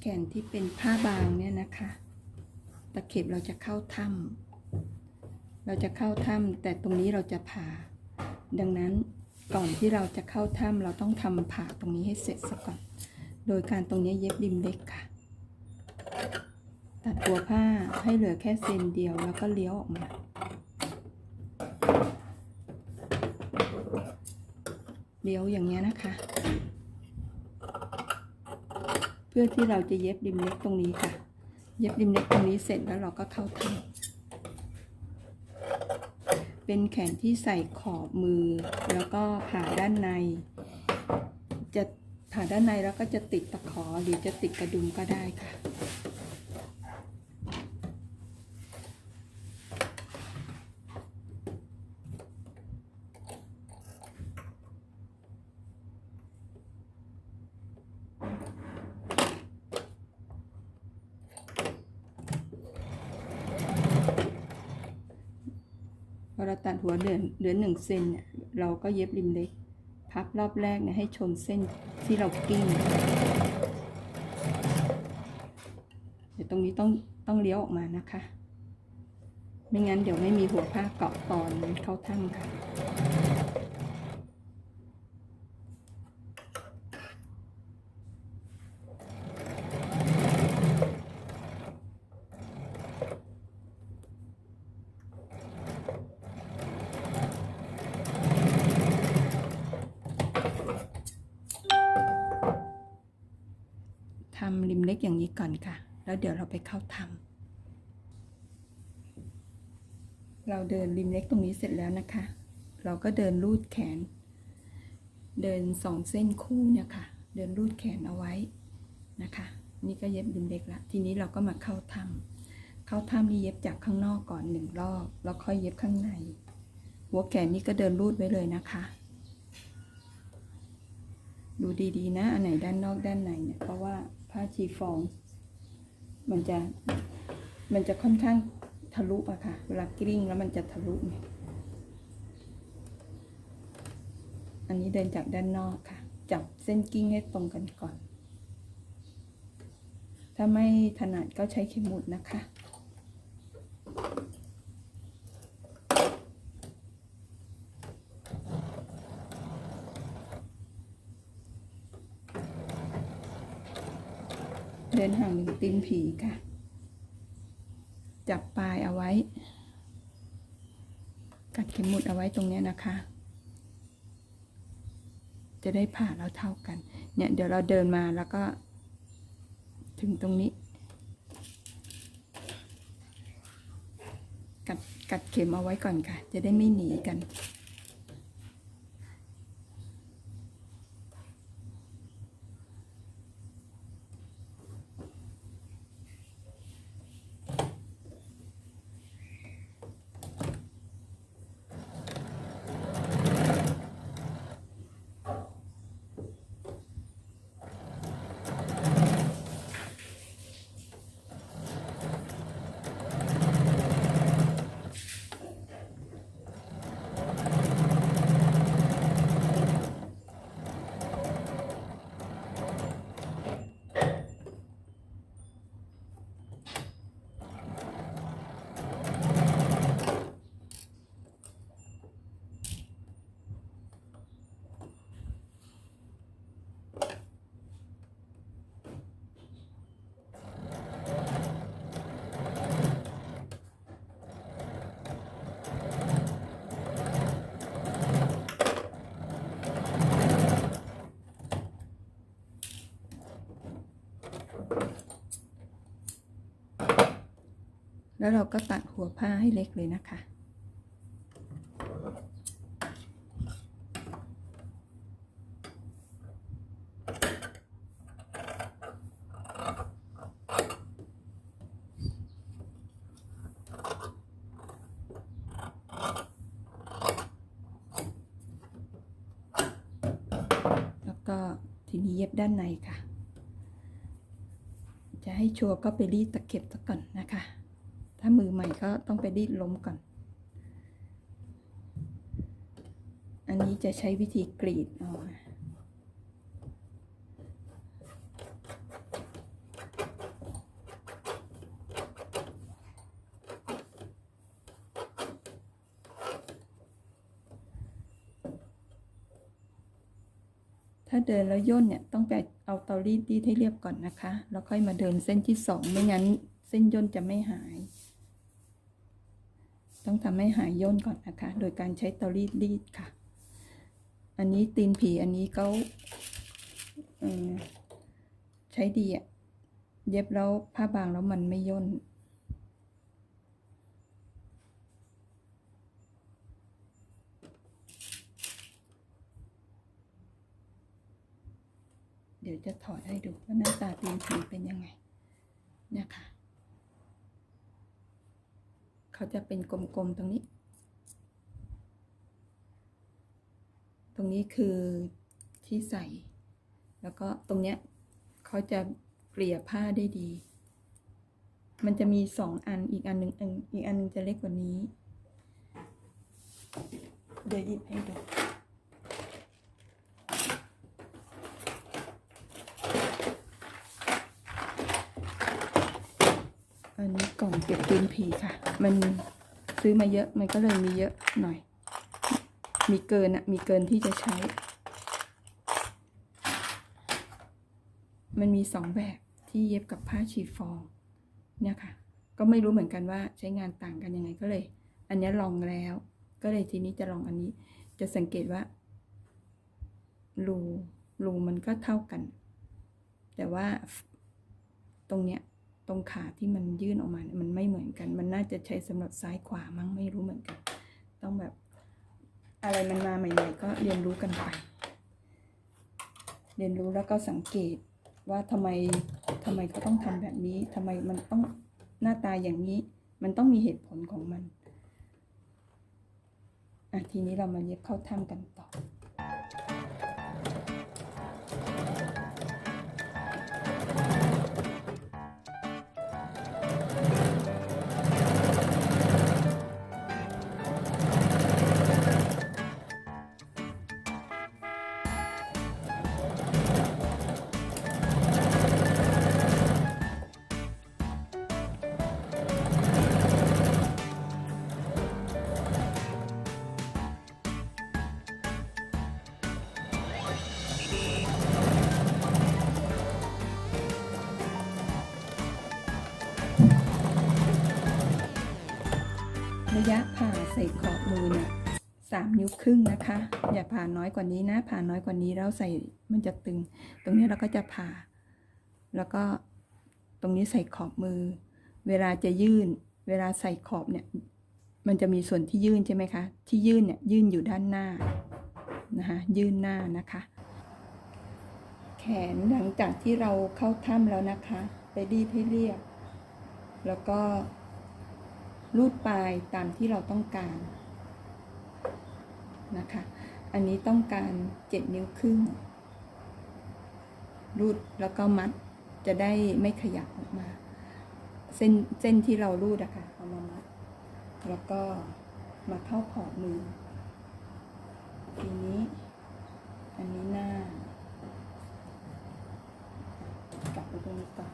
แขนที่เป็นผ้าบางเนี่ยนะคะ ตะเข็บเราจะเข้าถ้ำเราจะเข้าถ้ำแต่ตรงนี้เราจะผ่า ดังนั้นก่อนที่เราจะเข้าถ้ำเราต้องทำผ่าตรงนี้ให้เสร็จซะก่อน โดยการตรงนี้เย็บริมเล็กค่ะ ตัดตัวผ้าให้เหลือแค่เซนเดียวแล้วก็เลี้ยวออกมาเลี้ยวอย่างเงี้ยนะคะ พื่อที่เราจะเย็บริมเล็กตรงนี้ค่ะ เย็บริมเล็กตรงนี้เสร็จแล้วเราก็เข้าทำเป็นแขนที่ใส่ขอบมือ แล้วก็ผ่าด้านใน จะผ่าด้านในแล้วก็จะติดตะขอหรือจะติดกระดุมก็ได้ค่ะ อเราตัดหัวเหลือเหลือหนึ่งเซนเนี่ยเราก็เย็บริมเล็ก พับรอบแรกเนี่ยให้ชนเส้นที่เรากิ้งเดี๋ยวตรงนี้ต้องต้องเลี้ยวออกมานะคะ ไม่งั้นเดี๋ยวไม่มีหัวผ้าเกาะตอนเข้าถ้ำค่ะ ทำริม เล็กอย่างนี้ก่อนค่ะ แล้วเดี๋ยวเราไปเข้าทำเราเดินริมเล็กตรงนี้เสร็จแล้วนะคะ เราก็เดินลูดแขน เดินสองเส้นคู่เนี่ยค่ะ เดินลูดแขนเอาไว้นะคะ นี่ก็เย็บริมเล็กละ ทีนี้เราก็มาเข้าทำเข้าถ้ำนี่เย็บจากข้างนอกก่อนหนึ่งรอบ แล้วค่อยเย็บข้างใน หัวแขนนี่ก็เดินลูดไว้เลยนะคะดูดีๆนะ อันไหนด้านนอกด้านในเนี่ย เพราะว่า ผ้าชีฟอง มันจะมันจะค่อนข้างทะลุอะค่ะ เวลากริ้งแล้วมันจะทะลุเนี่ยอันนี้เดินจากด้านนอกค่ะ จับเส้นกิ้งให้ตรงกันก่อน ถ้าไม่ถนัดก็ใช้เข็มหมุดนะคะ ดินห่างหนึ่งตีนผีค่ะ จับปลายเอาไว้ กัดเข็มหมุดเอาไว้ตรงนี้นะคะ จะได้ผ่าแล้วเท่ากัน เนี่ยเดี๋ยวเราเดินมาแล้วก็ ถึงตรงนี้ กัดกัดเข็มเอาไว้ก่อนค่ะ จะได้ไม่หนีกัน แล้วเราก็ตัดหัวผ้าให้เล็กเลยนะคะ แล้วก็ทีนี้เย็บด้านในค่ะ จะให้ชัวร์ก็ไปรีดตะเข็บซะก่อนนะคะ ถ้ามือใหม่ก็ต้องไปดิ้ดล้มก่อน อันนี้จะใช้วิธีกรีดออกถ้าเดินแล้วย่นเนี่ยต้องไปเอาเตารีดรีดให้เรียบก่อนนะคะ แล้วค่อยมาเดินเส้นที่สองไม่งั้นเส้นย่นจะไม่หาย ต้องทำให้หายย่นก่อนนะคะ โดยการใช้เตารีดรีดค่ะ อันนี้ตีนผีอันนี้เขาใช้ดีอะเย็บแล้วผ้าบางแล้วมันไม่ย่นเดี๋ยวจะถอดให้ดูว่าหน้าตาตีนผีเป็นยังไงเนี่ยค่ะ เขาจะเป็นกลมๆตรงนี้ ตรงนี้คือที่ใส่ แล้วก็ตรงเนี้ยเขาจะเกลี่ยผ้าได้ดี มันจะมีสองอันอีกอันหนึ่งอีกอันหนึงจะเล็กกว่านี้ เดี๋ยวหยิบให้ดู อันนี้ เก็บตีนผีค่ะ มันซื้อมาเยอะมันก็เลยมีเยอะหน่อย มีเกินอะมีเกินที่จะใช้ มันมีสองแบบที่เย็บกับผ้าชีฟองเนี่ยค่ะ ก็ไม่รู้เหมือนกันว่าใช้งานต่างกันยังไงก็เลย อันนี้ลองแล้ว ก็เลยทีนี้จะลองอันนี้ จะสังเกตว่ารูรูมันก็เท่ากัน แต่ว่าตรงเนี้ย ตรงขาที่มันยื่นออกมาเนี่ยมันไม่เหมือนกัน มันน่าจะใช้สำหรับซ้ายขวามั้งไม่รู้เหมือนกัน ต้องแบบ อะไรมันมาใหม่ๆก็เรียนรู้กันไป เรียนรู้แล้วก็สังเกตว่าทำไมทำไมเขาต้องทำแบบนี้ทำไมมันต้องหน้าตาอย่างนี้ มันต้องมีเหตุผลของมันอะทีนี้เรามาเย็บเข้าถ้ำกันต่อ ระยะผ่าใส่ขอบมือเนี่ยสามนิ้วครึ่งนะคะ อย่าผ่าน้อยกว่านี้นะ ผ่าน้อยกว่านี้แล้วใส่มันจะตึง ตรงนี้เราก็จะผ่า แล้วก็ตรงนี้ใส่ขอบมือ เวลาจะยื่น เวลาใส่ขอบเนี่ย มันจะมีส่วนที่ยื่นใช่ไหมคะ ที่ยื่นเนี่ยยื่นอยู่ด้านหน้านะคะยื่นหน้านะคะ แขนหลังจากที่เราเข้าถ้ำแล้วนะคะไปรีให้เรียบ แล้วก็ รูดปลายตามที่เราต้องการนะคะ อันนี้ต้องการเจ็ดนิ้วครึ่ง รูดแล้วก็มัดจะได้ไม่ขยับออกมา เส้นเส้นที่เรารูดอะค่ะเอามามัด แล้วก็มาเข้าขอบมือ ทีนี้ อันนี้หน้ากลับไปตรงนี้ก่อน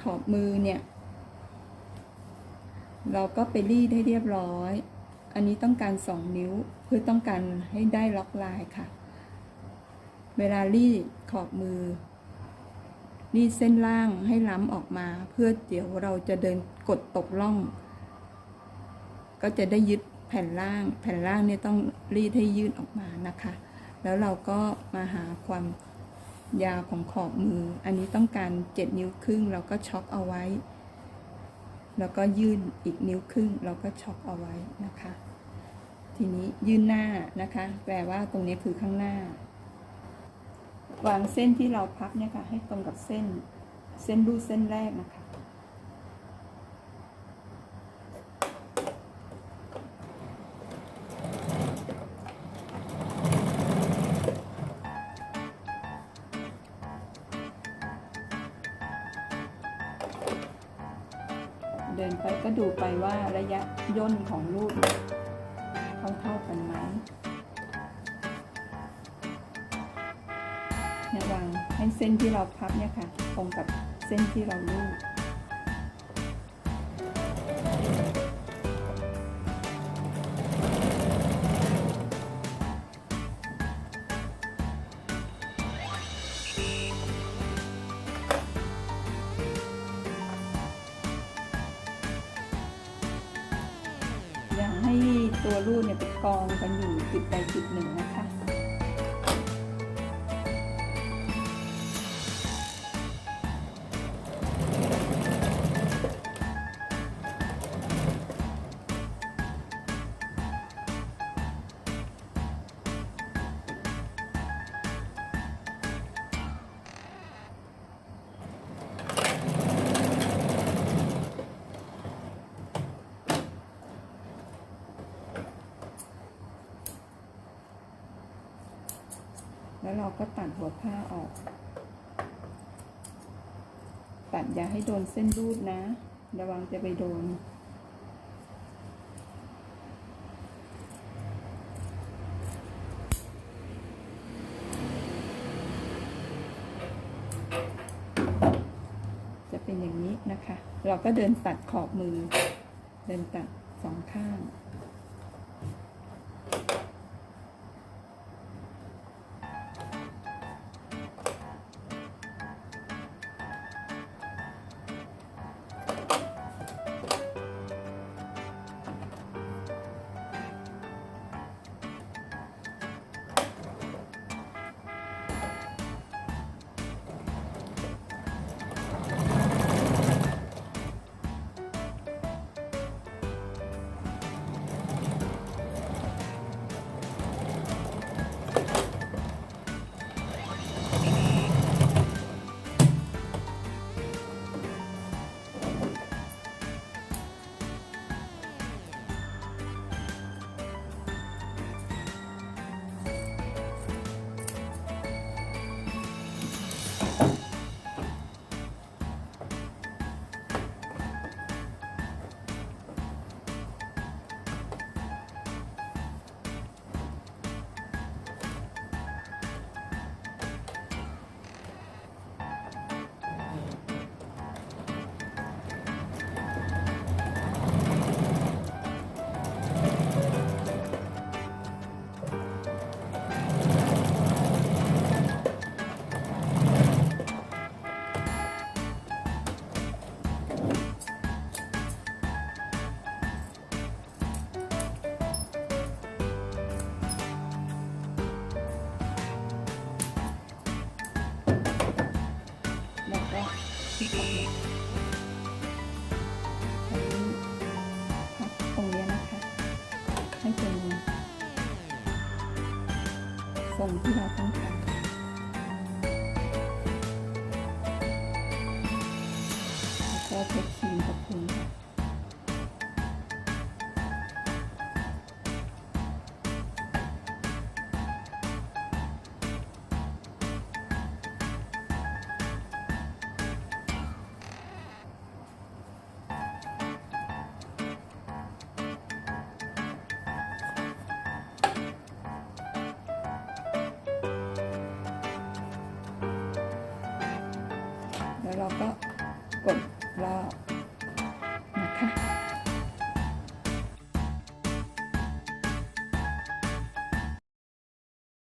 ขอบมือเนี่ย เราก็ไปรีดให้เรียบร้อย อันนี้ต้องการสองนิ้วเพื่อต้องการให้ได้ล็อกลายค่ะ เวลารีดขอบมือ รีดเส้นล่างให้ล้ำออกมา เพื่อเดี๋ยวเราจะเดินกดตกล่อง ก็จะได้ยึดแผ่นล่าง แผ่นล่างเนี่ยต้องรีดให้ยืดออกมานะคะ แล้วเราก็มาหาความยาวของขอบมือ อันนี้ต้องการเจ็ดนิ้วครึ่งเราก็ช็อกเอาไว้ แล้วก็ยื่นอีกนิ้วครึ่งเราก็ช็อกเอาไว้นะคะ ทีนี้ยื่นหน้านะคะ แปลว่าตรงนี้คือข้างหน้า วางเส้นที่เราพับเนี่ยค่ะให้ตรงกับเส้น เส้นรูเส้นแรกนะคะ ไปก็ดูไปว่าระยะย่นของรูปเท่าเท่ากันไหมระวังให้เส้นที่เราพับเนี่ยค่ะตรงกับเส้นที่เราลูบ แล้วเราก็ตัดหัวผ้าออก ตัดอย่าให้โดนเส้นรูดนะ ระวังจะไปโดน จะเป็นอย่างนี้นะคะ เราก็เดินตัดขอบมือ เดินตัดสองข้าง ทรงที่เราต้องก